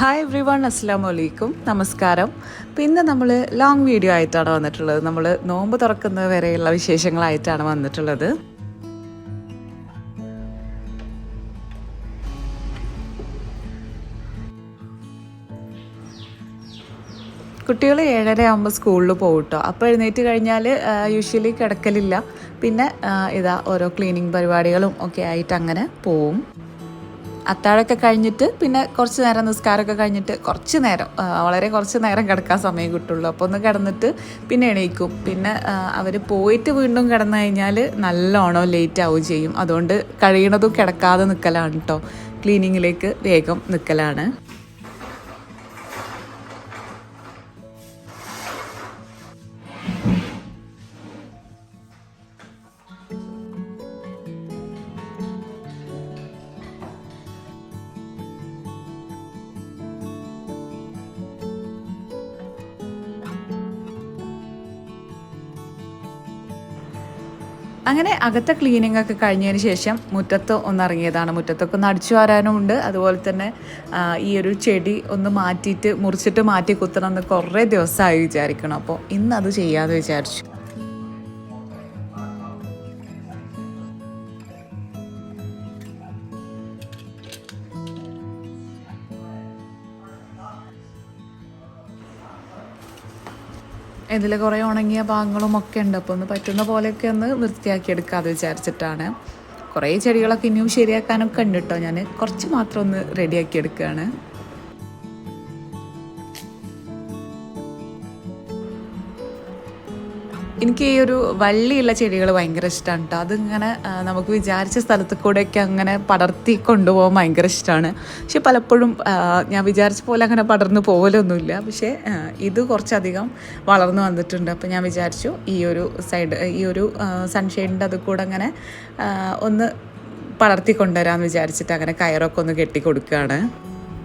Hi every one അസ്സാം വലൈക്കും നമസ്കാരം പിന്നെ നമ്മൾ ലോങ് വീഡിയോ ആയിട്ടാണ് വന്നിട്ടുള്ളത്. നമ്മൾ നോമ്പ് തുറക്കുന്നത് വരെയുള്ള വിശേഷങ്ങളായിട്ടാണ് വന്നിട്ടുള്ളത്. കുട്ടികൾ ഏഴര ആകുമ്പോൾ സ്കൂളിൽ പോകും കേട്ടോ അപ്പോൾ എഴുന്നേറ്റ് കഴിഞ്ഞാൽ യൂഷ്വലി കിടക്കലില്ല. പിന്നെ ഇതാ ഓരോ ക്ലീനിങ് പരിപാടികളും ഒക്കെ ആയിട്ട് അങ്ങനെ പോവും. അത്താഴമൊക്കെ കഴിഞ്ഞിട്ട് പിന്നെ കുറച്ച് നേരം നിസ്കാരമൊക്കെ കഴിഞ്ഞിട്ട് കുറച്ച് നേരം വളരെ കുറച്ച് നേരം കിടക്കാൻ സമയം കിട്ടുള്ളൂ. അപ്പോൾ ഒന്ന് കിടന്നിട്ട് പിന്നെ എണീക്കും. പിന്നെ അവർ പോയിട്ട് വീണ്ടും കിടന്നു കഴിഞ്ഞാൽ നല്ലോണം ലേറ്റ് ആവുകയും ചെയ്യും. അതുകൊണ്ട് കഴിയണതും കിടക്കാതെ നിൽക്കലാണ് കേട്ടോ ക്ലീനിങ്ങിലേക്ക് വേഗം നിൽക്കലാണ് അങ്ങനെ അകത്തെ ക്ലീനിങ് ഒക്കെ കഴിഞ്ഞതിന് ശേഷം മുറ്റത്ത് ഒന്ന് ഇറങ്ങിയതാണ് മുറ്റത്തൊക്കെ ഒന്ന് അടിച്ചു വരാനും ഉണ്ട്. അതുപോലെ തന്നെ ഈ ഒരു ചെടി ഒന്ന് മാറ്റിയിട്ട് മുറിച്ചിട്ട് മാറ്റി കുത്തണം എന്ന് കുറേ ദിവസമായി വിചാരിക്കണം. അപ്പോൾ ഇന്ന് അത് ചെയ്യാമെന്ന് വിചാരിച്ചു. ഇതിൽ കുറേ ഉണങ്ങിയ ഭാഗങ്ങളും ഒക്കെ ഉണ്ട്. അപ്പോൾ ഒന്ന് പറ്റുന്ന പോലെയൊക്കെ ഒന്ന് നിർത്തിയാക്കി എടുക്കാതെ വിചാരിച്ചിട്ടാണ്. കുറേ ചെടികളൊക്കെ ഇനിയും ശരിയാക്കാനൊക്കെ ഉണ്ട് കേട്ടോ ഞാൻ കുറച്ച് മാത്രം ഒന്ന് റെഡിയാക്കി എടുക്കുകയാണ് എനിക്ക് ഈ ഒരു വള്ളിയുള്ള ചെടികൾ ഭയങ്കര ഇഷ്ടമാണ് കേട്ടോ അതിങ്ങനെ നമുക്ക് വിചാരിച്ച സ്ഥലത്ത് കൂടെയൊക്കെ അങ്ങനെ പടർത്തി കൊണ്ടുപോകാൻ ഭയങ്കര ഇഷ്ടമാണ് പക്ഷെ പലപ്പോഴും ഞാൻ വിചാരിച്ച പോലെ അങ്ങനെ പടർന്നു പോകലൊന്നുമില്ല പക്ഷേ ഇത് കുറച്ചധികം വളർന്നു വന്നിട്ടുണ്ട്. അപ്പോൾ ഞാൻ വിചാരിച്ചു ഈ ഒരു സൈഡ് ഈ ഒരു സൺഷെയ്ഡിന്റെ അത് കൂടെ അങ്ങനെ ഒന്ന് പടർത്തി കൊണ്ടുവരാമെന്ന് വിചാരിച്ചിട്ട് അങ്ങനെ കയറൊക്കെ ഒന്ന് കെട്ടി കൊടുക്കുകയാണ്.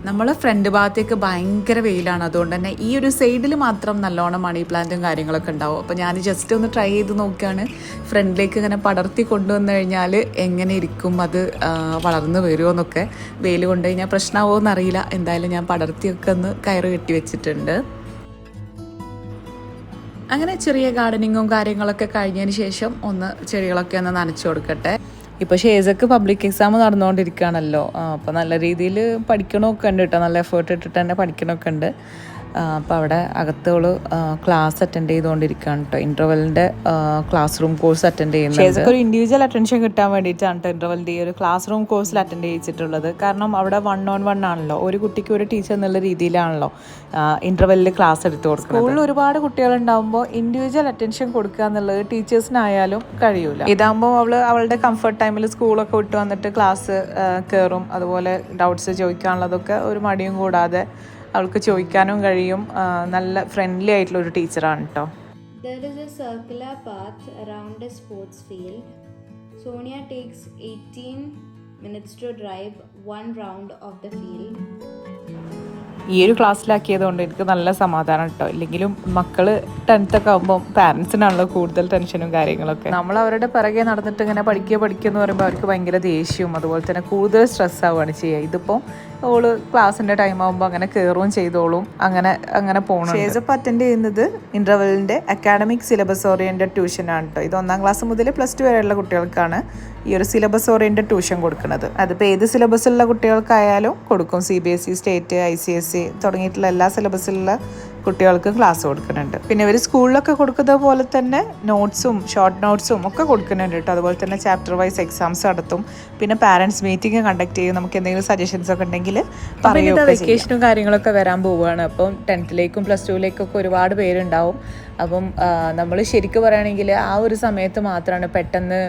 നമ്മൾ ഫ്രണ്ട് ഭാഗത്തേക്ക് ഭയങ്കര വെയിലാണ്. അതുകൊണ്ട് തന്നെ ഈ ഒരു സൈഡിൽ മാത്രം നല്ലോണം മണി പ്ലാന്റും കാര്യങ്ങളൊക്കെ ഉണ്ടാവും അപ്പോൾ ഞാൻ ജസ്റ്റ് ഒന്ന് ട്രൈ ചെയ്ത് നോക്കുകയാണ്. ഫ്രണ്ടിലേക്ക് ഇങ്ങനെ പടർത്തി കൊണ്ടുവന്നു കഴിഞ്ഞാൽ എങ്ങനെ ഇരിക്കും അത് വളർന്നു വരുമോ എന്നൊക്കെ വെയിൽ കൊണ്ടു കഴിഞ്ഞാൽ പ്രശ്നമാവോ എന്നറിയില്ല. എന്തായാലും ഞാൻ പടർത്തിയൊക്കെ ഒന്ന് കയറ് കെട്ടി വെച്ചിട്ടുണ്ട്. അങ്ങനെ ചെറിയ ഗാർഡനിങ്ങും കാര്യങ്ങളൊക്കെ കഴിഞ്ഞതിന് ശേഷം ഒന്ന് ചെടികളൊക്കെ ഒന്ന് നനച്ചു കൊടുക്കട്ടെ. ഇപ്പോൾ ഷേസക്ക് പബ്ലിക് എക്സാം നടന്നുകൊണ്ടിരിക്കുകയാണല്ലോ. അപ്പോൾ നല്ല രീതിയിൽ പഠിക്കണമൊക്കെ ഉണ്ട് കേട്ടോ. നല്ല എഫേർട്ട് ഇട്ടിട്ട് തന്നെ പഠിക്കണമൊക്കെ ഉണ്ട്. അപ്പോൾ അവിടെ അകത്തോൾ ക്ലാസ് അറ്റൻഡ് ചെയ്തുകൊണ്ടിരിക്കുകയാണ് കേട്ടോ ഇന്റർവെലിന്റെ ക്ലാസ് റൂം കോഴ്സ് അറ്റൻഡ് ചെയ്യുന്നത് ഒരു ഇൻഡിവിജ്വൽ അറ്റൻഷൻ കിട്ടാൻ വേണ്ടിയിട്ടാണ് കേട്ടോ ഇന്റർവെലിന്റെ ഈ ഒരു ക്ലാസ് റൂം കോഴ്സിൽ അറ്റൻഡ് ചെയ്തിട്ടുള്ളത് കാരണം അവിടെ വൺ ഓൺ വൺ ആണല്ലോ. ഒരു കുട്ടിക്ക് ഒരു ടീച്ചർ എന്നുള്ള രീതിയിലാണല്ലോ ഇന്റർവെല്ലിൽ ക്ലാസ് എടുത്തു കൊടുക്കുന്നത്. സ്കൂളിൽ ഒരുപാട് കുട്ടികളുണ്ടാകുമ്പോൾ ഇൻഡിവിജ്വൽ അറ്റൻഷൻ കൊടുക്കുക എന്നുള്ളത് ടീച്ചേഴ്സിനായാലും കഴിയൂല. ഇതാകുമ്പോൾ അവൾ അവളുടെ കംഫർട്ട് ടൈമിൽ സ്കൂളൊക്കെ വിട്ട് വന്നിട്ട് ക്ലാസ് കയറും അതുപോലെ ഡൗട്ട്സ് ചോദിക്കാനുള്ളതൊക്കെ ഒരു മടിയും കൂടാതെ അവൾക്ക് ചോദിക്കാനും കഴിയും നല്ല ഫ്രണ്ട്ലി ആയിട്ടുള്ള ഒരു ടീച്ചറാണ് കേട്ടോ There is a circular path around a sports field. Sonia takes 18 minutes to drive one round of the field. ഈ ഒരു ക്ലാസ്സിലാക്കിയത് കൊണ്ട് എനിക്ക് നല്ല സമാധാനം കേട്ടോ ഇല്ലെങ്കിലും മക്കൾ ടെൻത്തൊക്കെ ആകുമ്പോൾ പാരൻസിനാണല്ലോ കൂടുതൽ ടെൻഷനും കാര്യങ്ങളൊക്കെ. നമ്മൾ അവരുടെ പിറകെ നടന്നിട്ട് ഇങ്ങനെ പഠിക്കുക പഠിക്കുക എന്ന് പറയുമ്പോൾ അവർക്ക് ഭയങ്കര ദേഷ്യവും അതുപോലെ തന്നെ കൂടുതൽ സ്ട്രെസ് ആവുകയാണ് ചെയ്യുക. ഇതിപ്പോൾ ഓൾ ക്ലാസ്സിന്റെ ടൈം ആകുമ്പോൾ അങ്ങനെ കയറുകയും ചെയ്തോളും. അങ്ങനെ അങ്ങനെ പോകണം ഷേസപ്പ് അറ്റൻഡ് ചെയ്യുന്നത് ഇന്റർവെലിന്റെ അക്കാഡമിക് സിലബസ് ഓറിയന്റഡ് ട്യൂഷനാണ് കേട്ടോ ഇത് ഒന്നാം ക്ലാസ് മുതൽ പ്ലസ് ടു വരെയുള്ള കുട്ടികൾക്കാണ്. ഈ ഒരു സിലബസ് ഓറിയന്റഡ് ട്യൂഷൻ കൊടുക്കുന്നത് അതിപ്പോൾ ഏത് സിലബസിലുള്ള കുട്ടികൾക്കായാലും കൊടുക്കും. C B S E state I C S C തുടങ്ങിയിട്ടുള്ള എല്ലാ സിലബസിലുള്ള കുട്ടികൾക്ക് ക്ലാസ് കൊടുക്കുന്നുണ്ട്. പിന്നെ ഇവർ സ്കൂളിലൊക്കെ കൊടുക്കുന്ന പോലെ തന്നെ നോട്ട്സും ഷോർട്ട് നോട്ട്സും ഒക്കെ കൊടുക്കുന്നുണ്ട് കേട്ടോ. അതുപോലെ തന്നെ ചാപ്റ്റർ വൈസ് എക്സാംസ് നടത്തും. പിന്നെ പാരൻസ് മീറ്റിംഗ് കണ്ടക്ട് ചെയ്യും. നമുക്ക് എന്തെങ്കിലും സജഷൻസ് ഒക്കെ ഉണ്ടെങ്കിൽ വെക്കേഷനും കാര്യങ്ങളൊക്കെ വരാൻ പോവുകയാണ്. അപ്പം ടെൻത്തിലേക്കും പ്ലസ് ടുവിലേക്കൊക്കെ ഒരുപാട് പേരുണ്ടാവും. അപ്പം നമ്മൾ ശരിക്കും പറയുകയാണെങ്കിൽ ആ ഒരു സമയത്ത് മാത്രമാണ് പെട്ടെന്ന്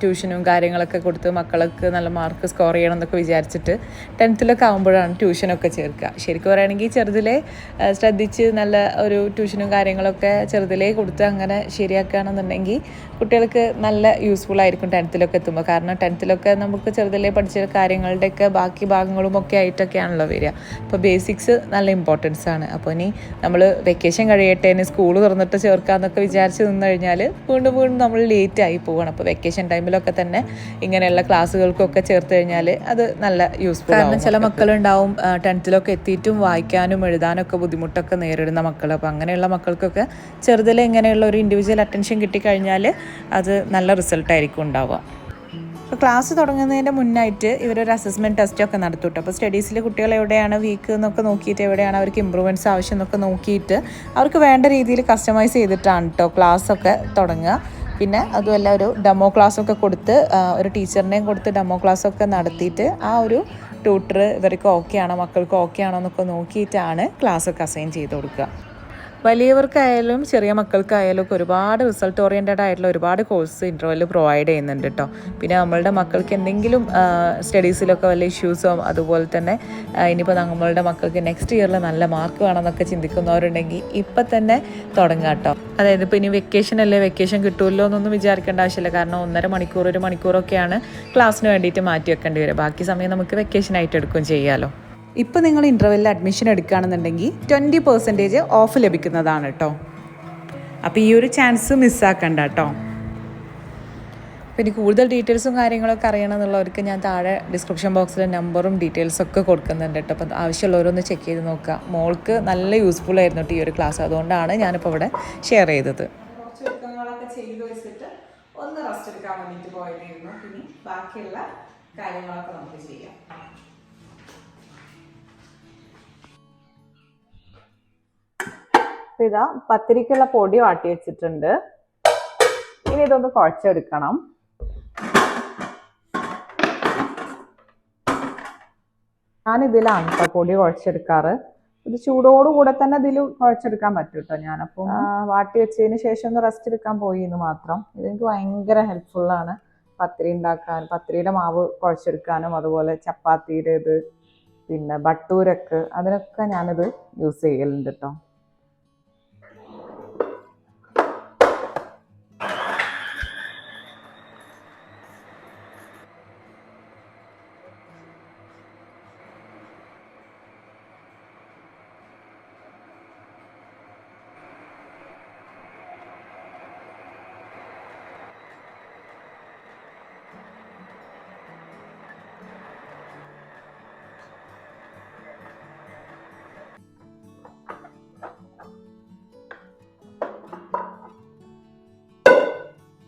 ട്യൂഷനും കാര്യങ്ങളൊക്കെ കൊടുത്ത് മക്കൾക്ക് നല്ല മാർക്ക് സ്കോർ ചെയ്യണം എന്നൊക്കെ വിചാരിച്ചിട്ട് ടെൻത്തിലൊക്കെ ആകുമ്പോഴാണ് ട്യൂഷനൊക്കെ ചേർക്കുക. ശരിക്കും പറയുകയാണെങ്കിൽ ചെറുതിലെ ശ്രദ്ധിച്ച് നല്ല ഒരു ട്യൂഷനും കാര്യങ്ങളൊക്കെ ചെറുതിലേ കൊടുത്ത് അങ്ങനെ ശരിയാക്കുകയാണെന്നുണ്ടെങ്കിൽ കുട്ടികൾക്ക് നല്ല യൂസ്ഫുൾ ആയിരിക്കും ടെൻത്തിലൊക്കെ എത്തുമ്പോൾ കാരണം ടെൻത്തിലൊക്കെ നമുക്ക് ചെറുതിലേ പഠിച്ച കാര്യങ്ങളുടെയൊക്കെ ബാക്കി ഭാഗങ്ങളും ഒക്കെ ആയിട്ടൊക്കെയാണല്ലോ വരിക. അപ്പോൾ ബേസിക്സ് നല്ല ഇമ്പോർട്ടൻസ് ആണ്. അപ്പോൾ ഇനി നമ്മൾ വെക്കേഷൻ കഴിയട്ടെ സ്കൂൾ തുറന്നിട്ട് തൊട്ട് ചേർക്കാമെന്നൊക്കെ വിചാരിച്ച് നിന്ന് കഴിഞ്ഞാൽ വീണ്ടും വീണ്ടും നമ്മൾ ലേറ്റ് ആയി പോകണം അപ്പോൾ വെക്കേഷൻ ടൈമിലൊക്കെ തന്നെ ഇങ്ങനെയുള്ള ക്ലാസ്സുകൾക്കൊക്കെ ചേർത്ത് കഴിഞ്ഞാൽ അത് നല്ല യൂസ്ഫുൾ കാരണം ചില മക്കളുണ്ടാവും ടെൻത്തിലൊക്കെ എത്തിയിട്ടും വായിക്കാനും എഴുതാനൊക്കെ ബുദ്ധിമുട്ടൊക്കെ നേരിടുന്ന മക്കൾ അപ്പോൾ അങ്ങനെയുള്ള മക്കൾക്കൊക്കെ ചെറുതിലെ ഇങ്ങനെയുള്ള ഒരു ഇൻഡിവിജ്വൽ അറ്റൻഷൻ കിട്ടിക്കഴിഞ്ഞാൽ അത് നല്ല റിസൾട്ടായിരിക്കും ഉണ്ടാവുക. അപ്പോൾ ക്ലാസ് തുടങ്ങുന്നതിന്റെ മുന്നായിട്ട് ഇവരൊരു അസസ്മെന്റ് ടെസ്റ്റ് ഒക്കെ നടത്തും അപ്പോൾ സ്റ്റഡീസിൽ കുട്ടികൾ എവിടെയാണ് വീക്ക് എന്നൊക്കെ നോക്കിയിട്ട് എവിടെയാണ് അവർക്ക് ഇമ്പ്രൂവ്മെന്റ്സ് ആവശ്യം എന്നൊക്കെ നോക്കിയിട്ട് അവർക്ക് വേണ്ട രീതിയിൽ കസ്റ്റമൈസ് ചെയ്തിട്ടാണ് കേട്ടോ ക്ലാസ്സൊക്കെ തുടങ്ങുക. പിന്നെ അതുമല്ല ഒരു ഡെമോ ക്ലാസ്സൊക്കെ കൊടുത്ത് ഒരു ടീച്ചറിനെയും കൊടുത്ത് ഡെമോ ക്ലാസ്സൊക്കെ നടത്തിയിട്ട് ആ ഒരു ട്യൂട്ടർ ഇവർക്ക് ഓക്കെ ആണോ മക്കൾക്ക് ഓക്കെ ആണോ എന്നൊക്കെ നോക്കിയിട്ടാണ് ക്ലാസ്സൊക്കെ അസൈൻ ചെയ്ത് കൊടുക്കുക. വലിയവർക്കായാലും ചെറിയ മക്കൾക്കായാലും ഒക്കെ ഒരുപാട് റിസൾട്ട് ഓറിയന്റഡ് ആയിട്ടുള്ള ഒരുപാട് കോഴ്സ് ഇന്റർവെൽ പ്രൊവൈഡ് ചെയ്യുന്നുണ്ട് കേട്ടോ പിന്നെ നമ്മളുടെ മക്കൾക്ക് എന്തെങ്കിലും സ്റ്റഡീസിലൊക്കെ വല്ല ഇഷ്യൂസോ അതുപോലെ തന്നെ ഇനിയിപ്പോൾ നമ്മളുടെ മക്കൾക്ക് നെക്സ്റ്റ് ഇയറിൽ നല്ല മാർക്ക് വേണമെന്നൊക്കെ ചിന്തിക്കുന്നവരുണ്ടെങ്കിൽ ഇപ്പം തന്നെ തുടങ്ങുക കേട്ടോ അതായത് ഇപ്പോൾ ഇനി വെക്കേഷൻ അല്ലേ വെക്കേഷൻ കിട്ടുമല്ലോ എന്നൊന്നും വിചാരിക്കേണ്ട ആവശ്യമില്ല. കാരണം ഒന്നര മണിക്കൂർ ഒരു മണിക്കൂറൊക്കെയാണ് ക്ലാസ്സിന് വേണ്ടിയിട്ട് മാറ്റി വെക്കേണ്ടി വരിക. ബാക്കി സമയം നമുക്ക് വെക്കേഷൻ ആയിട്ട് എടുക്കുകയും ചെയ്യാമല്ലോ ഇപ്പോൾ നിങ്ങൾ ഇന്റർവെല്ലിൽ അഡ്മിഷൻ എടുക്കുകയാണെന്നുണ്ടെങ്കിൽ ട്വന്റി പെർസെന്റേജ് ഓഫ് ലഭിക്കുന്നതാണ് കേട്ടോ അപ്പോൾ ഈ ഒരു ചാൻസ് മിസ്സാക്കണ്ട കേട്ടോ പിന്നെ കൂടുതൽ ഡീറ്റെയിൽസും കാര്യങ്ങളൊക്കെ അറിയണമെന്നുള്ളവർക്ക് ഞാൻ താഴെ ഡിസ്ക്രിപ്ഷൻ ബോക്സിൽ നമ്പറും ഡീറ്റെയിൽസും ഒക്കെ കൊടുക്കുന്നുണ്ട് കേട്ടോ അപ്പോൾ ആവശ്യമുള്ളവരൊന്ന് ചെക്ക് ചെയ്ത് നോക്കുക. മോൾക്ക് നല്ല യൂസ്ഫുൾ ആയിരുന്നു കേട്ടോ ഈ ഒരു ക്ലാസ് അതുകൊണ്ടാണ് ഞാനിപ്പോൾ ഇവിടെ ഷെയർ ചെയ്തത്. ചെയ്ത് വെച്ചിട്ട് ഒന്ന് റെസ്റ്റ് എടുക്കാൻ വേണ്ടിയിട്ട് പോയതായിരുന്നു. ഇനി ബാക്കിയുള്ള കാര്യങ്ങളൊക്കെ നമുക്ക് ചെയ്യാം. അപ്പൊ ഇതാ പത്തിരിക്കുള്ള പൊടി വാട്ടി വെച്ചിട്ടുണ്ട്. ഇനി ഇതൊന്ന് കുഴച്ചെടുക്കണം. ഇതിലാണ് കേട്ടോ പൊടി കുഴച്ചെടുക്കാറ്. ഇത് ചൂടോടുകൂടെ തന്നെ ഇതിൽ കുഴച്ചെടുക്കാൻ പറ്റും കേട്ടോ ഞാനപ്പം വാട്ടി വെച്ചതിന് ശേഷം ഒന്ന് റെസ്റ്റ് എടുക്കാൻ പോയി എന്ന് മാത്രം. ഇതെനിക്ക് ഭയങ്കര ഹെൽപ്ഫുൾ ആണ്. പത്തിരി ഉണ്ടാക്കാൻ പത്തിരിയുടെ മാവ് കുഴച്ചെടുക്കാനും അതുപോലെ ചപ്പാത്തിയുടെ ഇത് പിന്നെ ബട്ടൂരക്ക് അതിനൊക്കെ ഞാനിത് യൂസ് ചെയ്യലുണ്ട് കേട്ടോ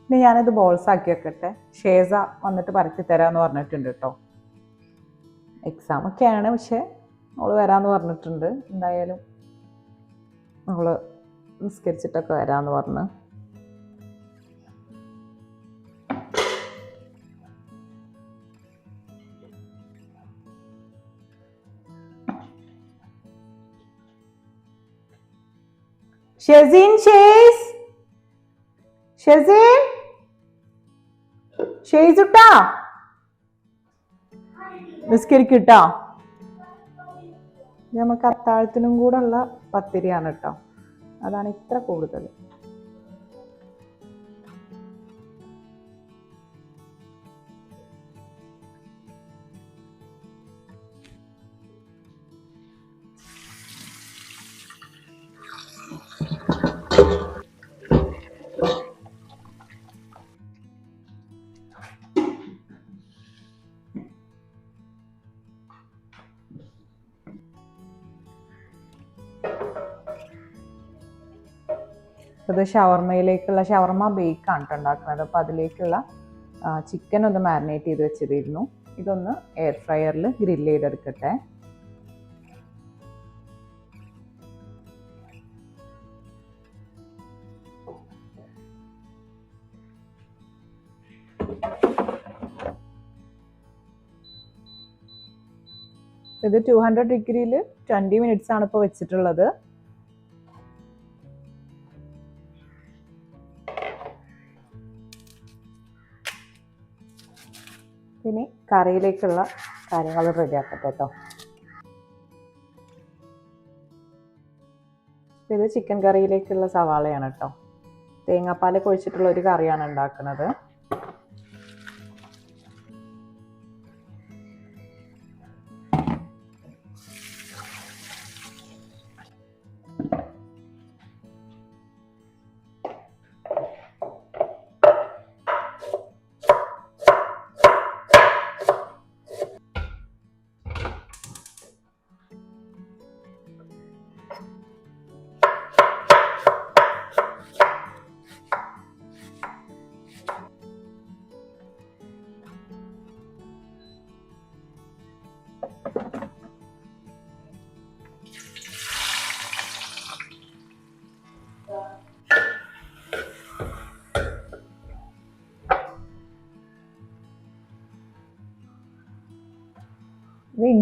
ഇനി ഞാനിത് ബോൾസ് ആക്കി വെക്കട്ടെ ഷേസ വന്നിട്ട് പരത്തി തരാമെന്ന് പറഞ്ഞിട്ടുണ്ട് കേട്ടോ എക്സാം ഒക്കെയാണ് പക്ഷേ അവൾ വരാമെന്ന് പറഞ്ഞിട്ടുണ്ട്. എന്തായാലും അവൾ നിസ്കരിച്ചിട്ടൊക്കെ വരാമെന്ന് പറഞ്ഞ്. ഷെസീൻ ഷേസ്? ഷെസീൻ? ഷെയ്സുട്ടാ നിസ്കരിക്കട്ടോ നമുക്ക് അത്താഴത്തിനും കൂടെ ഉള്ള പത്തിരിയാണ് കേട്ടോ അതാണ് ഇത്ര കൂടുതൽ ഇത് ഷവർമയിലേക്കുള്ള ഷവർമ ബേക്കാണ് ഉണ്ടാക്കുന്നത്. അപ്പോൾ അതിലേക്കുള്ള ചിക്കൻ ഒന്ന് മാരിനേറ്റ് ചെയ്ത് വെച്ചിരുന്നു ഇതൊന്ന് എയർ ഫ്രയറിൽ ഗ്രില്ല് ചെയ്തെടുക്കട്ടെ. ഇത് ടു ഹൺഡ്രഡ് ഡിഗ്രിയിൽ ട്വന്റി മിനിറ്റ്സ് ആണ് ഇപ്പോൾ വെച്ചിട്ടുള്ളത്. ഇനി കറിയിലേക്കുള്ള കാര്യങ്ങൾ റെഡിയാക്കട്ടെ കേട്ടോ. ഇത് ചിക്കൻ കറിയിലേക്കുള്ള സവാളയാണ് കേട്ടോ. തേങ്ങാപ്പാൽ കൊഴിച്ചിട്ടുള്ള ഒരു കറിയാണ് ഉണ്ടാക്കുന്നത്.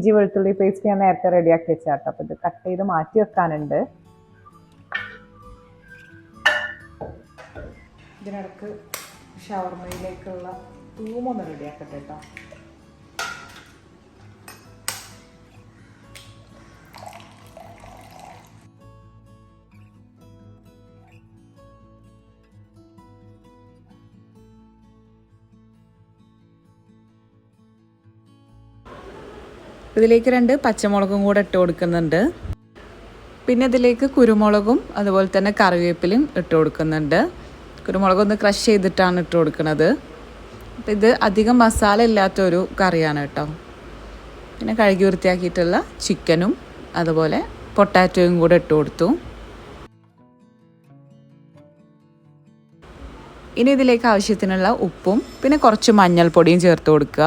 ഇഞ്ചി വെളുത്തുള്ളി പേസ്റ്റ് ഞാൻ നേരത്തെ റെഡിയാക്കി വെച്ചാട്ടോ. അപ്പോൾ ഇത് കട്ട് ചെയ്ത് മാറ്റി വെക്കാനുണ്ട്. ഇതിനിടക്ക് ഷവർമയിലേക്കുള്ള തൂമൊന്ന് റെഡിയാക്കട്ടെ കേട്ടോ ഇതിലേക്ക് രണ്ട് പച്ചമുളകും കൂടെ ഇട്ട് കൊടുക്കുന്നുണ്ട്. പിന്നെ ഇതിലേക്ക് കുരുമുളകും അതുപോലെ തന്നെ കറിവേപ്പിലയും ഇട്ട് കൊടുക്കുന്നുണ്ട്. കുരുമുളക് ഒന്ന് ക്രഷ് ചെയ്തിട്ടാണ് ഇട്ട് കൊടുക്കുന്നത്. അപ്പം ഇത് അധികം മസാല ഇല്ലാത്തൊരു കറിയാണ് കേട്ടോ. പിന്നെ കഴുകി വൃത്തിയാക്കിയിട്ടുള്ള ചിക്കനും അതുപോലെ പൊട്ടാറ്റോയും കൂടെ ഇട്ട് കൊടുത്തു. ഇനി ഇതിലേക്ക് ആവശ്യത്തിനുള്ള ഉപ്പും പിന്നെ കുറച്ച് മഞ്ഞൾപ്പൊടിയും ചേർത്ത് കൊടുക്കുക.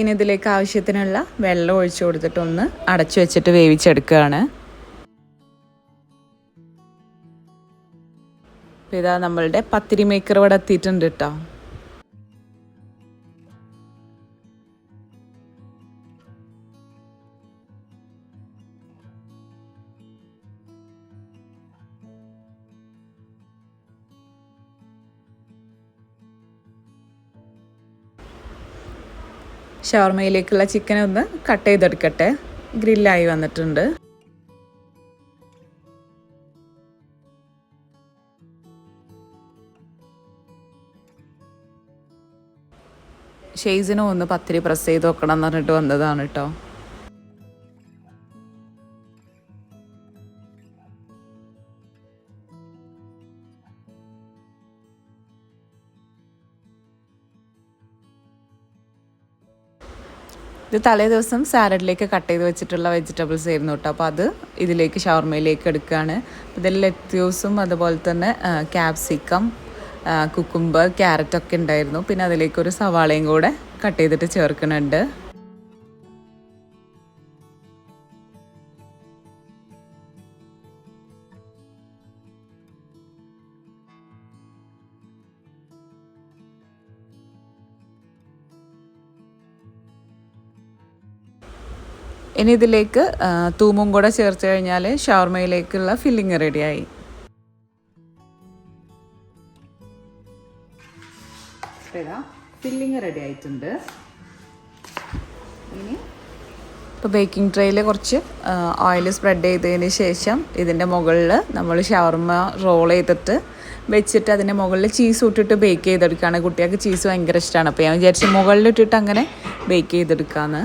ഇനി ഇതിലേക്ക് ആവശ്യത്തിനുള്ള വെള്ളം ഒഴിച്ചു കൊടുത്തിട്ട് ഒന്ന് അടച്ചു വെച്ചിട്ട് വേവിച്ചെടുക്കുകയാണ്. ഇതാ നമ്മളുടെ പത്തിരി മേക്കർ ഇവിടെ എത്തിയിട്ടുണ്ട് കേട്ടോ ഷവർമയിലേക്കുള്ള ചിക്കൻ ഒന്ന് കട്ട് ചെയ്തെടുക്കട്ടെ. ഗ്രില്ലായി വന്നിട്ടുണ്ട്. ഷെയ്സിനും ഒന്ന് പത്തിരി പ്രസ് ചെയ്ത് നോക്കണം എന്ന് പറഞ്ഞിട്ട് വന്നതാണ് കേട്ടോ ഇത് തലേ ദിവസം സാലഡിലേക്ക് കട്ട് ചെയ്ത് വെച്ചിട്ടുള്ള വെജിറ്റബിൾസ് ആയിരുന്നു കേട്ടോ അപ്പോൾ അത് ഇതിലേക്ക് ഷവർമയിലേക്ക് എടുക്കുകയാണ് ഇതിൽ ലെറ്റ്യൂസും അതുപോലെ തന്നെ ക്യാപ്സിക്കം കുക്കുംബർ ക്യാരറ്റൊക്കെ ഉണ്ടായിരുന്നു. പിന്നെ അതിലേക്ക് ഒരു സവാളയും കൂടെ കട്ട് ചെയ്തിട്ട് ചേർക്കുന്നുണ്ട്. ഇനി ഇതിലേക്ക് തൂമും കൂടെ ചേർത്ത് കഴിഞ്ഞാൽ ഷവർമയിലേക്കുള്ള ഫില്ലിങ് റെഡിയായി ഫില്ലിങ് റെഡി ആയിട്ടുണ്ട്. ഇനി ഇപ്പോൾ ബേക്കിംഗ് ട്രേയിൽ കുറച്ച് ഓയിൽ സ്പ്രെഡ് ചെയ്തതിന് ശേഷം ഇതിന്റെ മുകളിൽ നമ്മൾ ഷവർമ റോൾ ചെയ്തിട്ട് വെച്ചിട്ട് അതിന്റെ മുകളിൽ ചീസ് ഇട്ടിട്ട് ബേക്ക് ചെയ്തെടുക്കുകയാണ്. കുട്ടികൾക്ക് ചീസ് ഭയങ്കര ഇഷ്ടമാണ് അപ്പോൾ ഞാൻ വിചാരിച്ചു മുകളിലിട്ടിട്ട് അങ്ങനെ ബേക്ക് ചെയ്തെടുക്കാമെന്ന്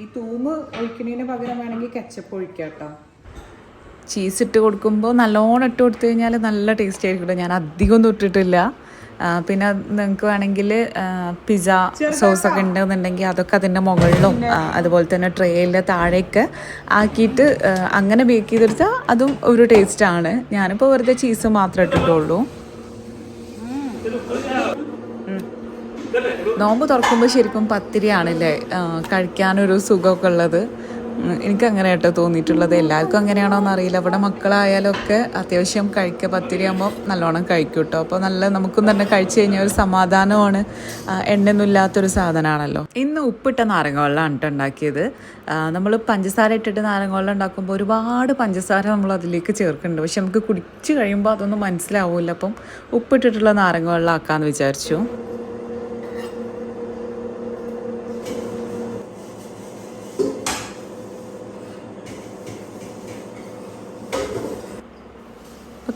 ഈ തൂമ് ഒഴിക്കുന്നതിന് പകരം വേണമെങ്കിൽ കെച്ചപ്പ് ഒഴിക്കാം കേട്ടോ ചീസ് ഇട്ട് കൊടുക്കുമ്പോൾ നല്ലോണം ഇട്ട് കൊടുത്തു കഴിഞ്ഞാൽ നല്ല ടേസ്റ്റ് ആയിരിക്കും ഞാൻ അധികം ഒന്നും ഇട്ടിട്ടില്ല പിന്നെ നിങ്ങൾക്ക് വേണമെങ്കിൽ പിസ സോസ് ഒക്കെ ഉണ്ടെന്നുണ്ടെങ്കിൽ അതൊക്കെ അതിന്റെ മുകളിലും അതുപോലെ തന്നെ ട്രേയിലെ താഴേക്ക് ആക്കിയിട്ട് അങ്ങനെ ബേക്ക് ചെയ്തെടുത്താൽ അതും ഒരു ടേസ്റ്റാണ് ഞാനിപ്പോൾ വെറുതെ ചീസ് മാത്രമേ ഇട്ടിട്ടുള്ളൂ. നോമ്പ് തുറക്കുമ്പോൾ ശരിക്കും പത്തിരിയാണല്ലേ കഴിക്കാനൊരു സുഖമൊക്കെ ഉള്ളത്. ഉം, എനിക്ക് അങ്ങനെ കേട്ടോ തോന്നിയിട്ടുള്ളത്. എല്ലാവർക്കും അങ്ങനെയാണോ എന്നറിയില്ല ഇവിടെ മക്കളായാലും ഒക്കെ അത്യാവശ്യം കഴിക്കുക പത്തിരിയാകുമ്പോൾ നല്ലോണം കഴിക്കും കേട്ടോ അപ്പോൾ നല്ല നമുക്കും തന്നെ കഴിച്ചു കഴിഞ്ഞാൽ ഒരു സമാധാനമാണ്. എണ്ണൊന്നും ഇല്ലാത്തൊരു സാധനമാണല്ലോ ഇന്ന് ഉപ്പിട്ട നാരങ്ങ വെള്ളമാണ് ഉണ്ടാക്കിയത്. നമ്മൾ പഞ്ചസാര ഇട്ടിട്ട് നാരങ്ങ വെള്ളം ഉണ്ടാക്കുമ്പോൾ ഒരുപാട് പഞ്ചസാര നമ്മൾ അതിലേക്ക് ചേർക്കുന്നുണ്ട്. പക്ഷെ നമുക്ക് കുടിച്ച് കഴിയുമ്പോൾ അതൊന്നും മനസ്സിലാവില്ല. അപ്പം ഉപ്പിട്ടിട്ടുള്ള നാരങ്ങ വെള്ളം ആക്കാമെന്ന് വിചാരിച്ചു.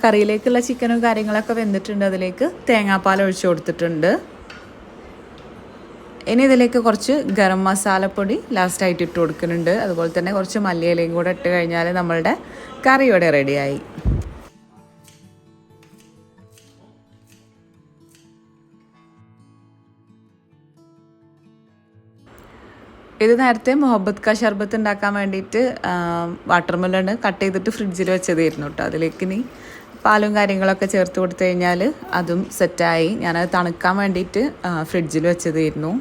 കറിയിലേക്കുള്ള ചിക്കനും കാര്യങ്ങളൊക്കെ വെന്തിട്ടുണ്ട്. അതിലേക്ക് തേങ്ങാപ്പാൽ ഒഴിച്ചു കൊടുത്തിട്ടുണ്ട്. ഇനി ഇതിലേക്ക് കുറച്ച് ഗരം മസാലപ്പൊടി ലാസ്റ്റായിട്ട് ഇട്ട് കൊടുക്കുന്നുണ്ട്. അതുപോലെ തന്നെ കുറച്ച് മല്ലിയിലയും കൂടെ ഇട്ട് കഴിഞ്ഞാൽ നമ്മളുടെ കറി ഇവിടെ റെഡിയായി. ഇത് നേരത്തെ മുഹബത്ത് ക ഷർബത്ത് ഉണ്ടാക്കാൻ വേണ്ടിയിട്ട് വാട്ടർമെലൺ കട്ട് ചെയ്തിട്ട് ഫ്രിഡ്ജിൽ വെച്ചതായിരുന്നു കേട്ടോ അതിലേക്ക് ഇനി പാലും കാര്യങ്ങളൊക്കെ ചേർത്ത് കൊടുത്തു കഴിഞ്ഞാൽ അതും സെറ്റായി. ഞാനത് തണുക്കാൻ വേണ്ടിയിട്ട് ഫ്രിഡ്ജിൽ വെച്ചതായിരുന്നു.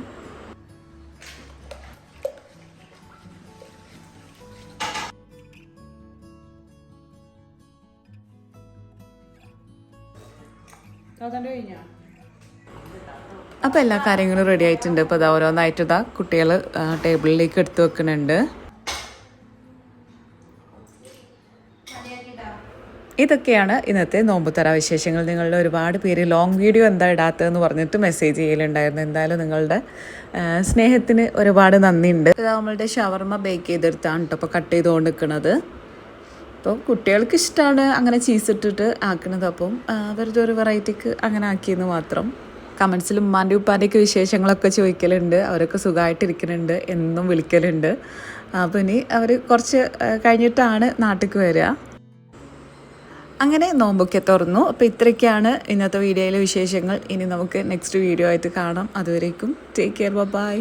അപ്പോൾ എല്ലാ കാര്യങ്ങളും റെഡി ആയിട്ടുണ്ട്. ഇപ്പോൾ ഇതാ ഓരോന്നായിട്ട് ഇതാ കുട്ടികൾ ടേബിളിലേക്ക് എടുത്തു വെക്കുന്നുണ്ട്. ഇതൊക്കെയാണ് ഇന്നത്തെ നോമ്പുത്തറ വിശേഷങ്ങൾ. നിങ്ങളുടെ ഒരുപാട് പേര് ലോങ് വീഡിയോ എന്താ ഇടാത്തതെന്ന് പറഞ്ഞിട്ട് മെസ്സേജ് ചെയ്യലുണ്ടായിരുന്നു. എന്തായാലും നിങ്ങളുടെ സ്നേഹത്തിന് ഒരുപാട് നന്ദിയുണ്ട്. നമ്മളുടെ ഷവർമ ബേക്ക് ചെയ്തെടുത്താണ് കേട്ടോ അപ്പോൾ കട്ട് ചെയ്തുകൊണ്ട് നിൽക്കുന്നത്. അപ്പോൾ കുട്ടികൾക്ക് ഇഷ്ടമാണ് അങ്ങനെ ചീസ് ഇട്ടിട്ട് ആക്കുന്നത്. അപ്പം വെറുതെ ഒരു വെറൈറ്റിക്ക് അങ്ങനെ ആക്കിയെന്ന് മാത്രം. കമൻസിൽ ഉമ്മാന്റെ ഉപ്പാന്റെയൊക്കെ വിശേഷങ്ങളൊക്കെ ചോദിക്കലുണ്ട്. അവരൊക്കെ സുഖമായിട്ടിരിക്കുന്നുണ്ട് എന്നും വിളിക്കലുണ്ട്. അപ്പോൾ ഇനി അവർ കുറച്ച് കഴിഞ്ഞിട്ടാണ് നാട്ടിലേക്ക് വരിക. അങ്ങനെ നോമ്പൊക്കെ തുറന്നു. അപ്പോൾ ഇത്രയ്ക്കാണ് ഇന്നത്തെ വീഡിയോയിലെ വിശേഷങ്ങൾ. ഇനി നമുക്ക് നെക്സ്റ്റ് വീഡിയോ ആയിട്ട് കാണാം. അതുവരേക്കും ടേക്ക് കെയർ ബൈ